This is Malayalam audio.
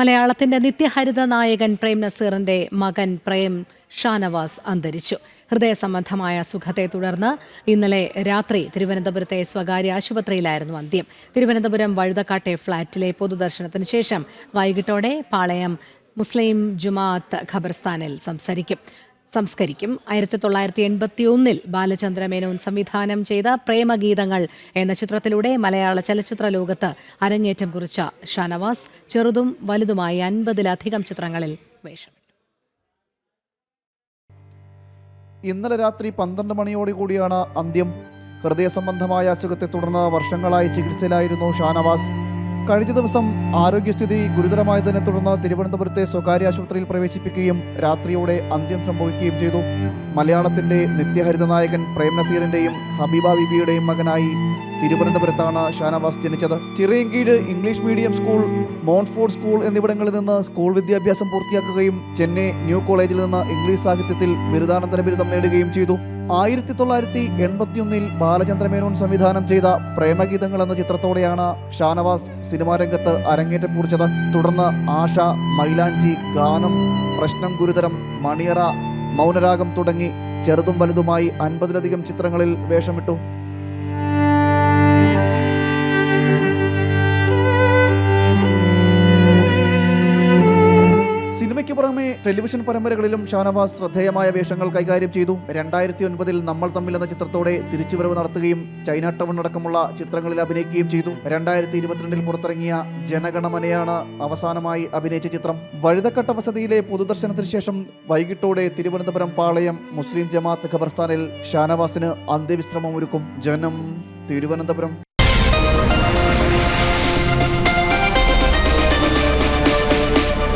മലയാളത്തിന്റെ നിത്യഹരിത നായകൻ പ്രേം നസീറിന്റെ മകൻ പ്രേം ഷാനവാസ് അന്തരിച്ചു. ഹൃദയ സംബന്ധമായ സുഖത്തെ തുടർന്ന് ഇന്നലെ രാത്രി തിരുവനന്തപുരത്തെ സ്വകാര്യ ആശുപത്രിയിലായിരുന്നു അന്ത്യം. തിരുവനന്തപുരം വഴുതക്കാട്ടെ ഫ്ളാറ്റിലെ പൊതുദർശനത്തിന് ശേഷം വൈകിട്ടോടെ പാളയം മുസ്ലിം ജുമാഅത്ത് ഖബർസ്ഥാനിൽ സംസാരിക്കും. സംസ്കരിക്കും. ആയിരത്തി തൊള്ളായിരത്തി എൺപത്തി ഒന്നിൽ ബാലചന്ദ്ര മേനോൻ സംവിധാനം ചെയ്ത പ്രേമഗീതങ്ങൾ എന്ന ചിത്രത്തിലൂടെ മലയാള ചലച്ചിത്ര ലോകത്ത് അരങ്ങേറ്റം കുറിച്ച ഷാനവാസ് ചെറുതും വലുതുമായി അൻപതിലധികം ചിത്രങ്ങളിൽ വേഷം. ഇന്നലെ രാത്രി പന്ത്രണ്ട് മണിയോടുകൂടിയാണ് അന്ത്യം. ഹൃദയ സംബന്ധമായ അസുഖത്തെ തുടർന്ന് വർഷങ്ങളായി ചികിത്സയിലായിരുന്നു ഷാനവാസ്. കഴിഞ്ഞ ദിവസം ആരോഗ്യസ്ഥിതി ഗുരുതരമായതിനെ തുടർന്ന് തിരുവനന്തപുരത്തെ സ്വകാര്യ ആശുപത്രിയിൽ പ്രവേശിപ്പിക്കുകയും രാത്രിയോടെ അന്ത്യം സംഭവിക്കുകയും ചെയ്തു. മലയാളത്തിന്റെ നിത്യഹരിത നായകൻ പ്രേംനസീറിന്റെയും ഹബീബ ബിബിയുടെയും മകനായി തിരുവനന്തപുരത്താണ് ഷാനവാസ് ജനിച്ചത്. Chirayinkeezhu English medium school Montfort school എന്നിവിടങ്ങളിൽ നിന്ന് സ്കൂൾ വിദ്യാഭ്യാസം പൂർത്തിയാക്കുകയും ചെന്നൈ ന്യൂ കോളേജിൽ നിന്ന് ഇംഗ്ലീഷ് സാഹിത്യത്തിൽ ബിരുദാനന്തര ബിരുദം നേടുകയും ചെയ്തു. ആയിരത്തി തൊള്ളായിരത്തി എൺപത്തിയൊന്നിൽ ബാലചന്ദ്രമേനോൻ സംവിധാനം ചെയ്ത പ്രേമഗീതങ്ങൾ എന്ന ചിത്രത്തോടെയാണ് ഷാനവാസ് സിനിമാ രംഗത്ത് അരങ്ങേറ്റം കുറിച്ചത്. തുടർന്ന് ആശ മൈലാഞ്ചി ഗാനം പ്രശ്നം ഗുരുതരം മണിയറ മൗനരാഗം തുടങ്ങി ചെറുതും വലുതുമായി അൻപതിലധികം ചിത്രങ്ങളിൽ വേഷമിട്ടു. സിനിമയ്ക്ക് പുറമെ ടെലിവിഷൻ പരമ്പരകളിലും ഷാനവാസ് ശ്രദ്ധേയമായ വേഷങ്ങൾ കൈകാര്യം ചെയ്തു. രണ്ടായിരത്തി ഒൻപതിൽ നമ്മൾ തമ്മിൽ എന്ന ചിത്രത്തോടെ തിരിച്ചുവരവ് നടത്തുകയും ചൈന ടൗൺ അടക്കമുള്ള ചിത്രങ്ങളിൽ അഭിനയിക്കുകയും ചെയ്തു. രണ്ടായിരത്തി ഇരുപത്തിരണ്ടിൽ പുറത്തിറങ്ങിയ ജനഗണമനയാണ് അവസാനമായി അഭിനയിച്ച ചിത്രം. വഴുതക്കട്ട വസതിയിലെ പൊതുദർശനത്തിന് ശേഷം വൈകിട്ടോടെ തിരുവനന്തപുരം പാളയം മുസ്ലിം ജമാഅത്ത് ഖബർസ്ഥാനിൽ ഷാനവാസിന് അന്ത്യവിശ്രമം ഒരുക്കും ജനം തിരുവനന്തപുരം.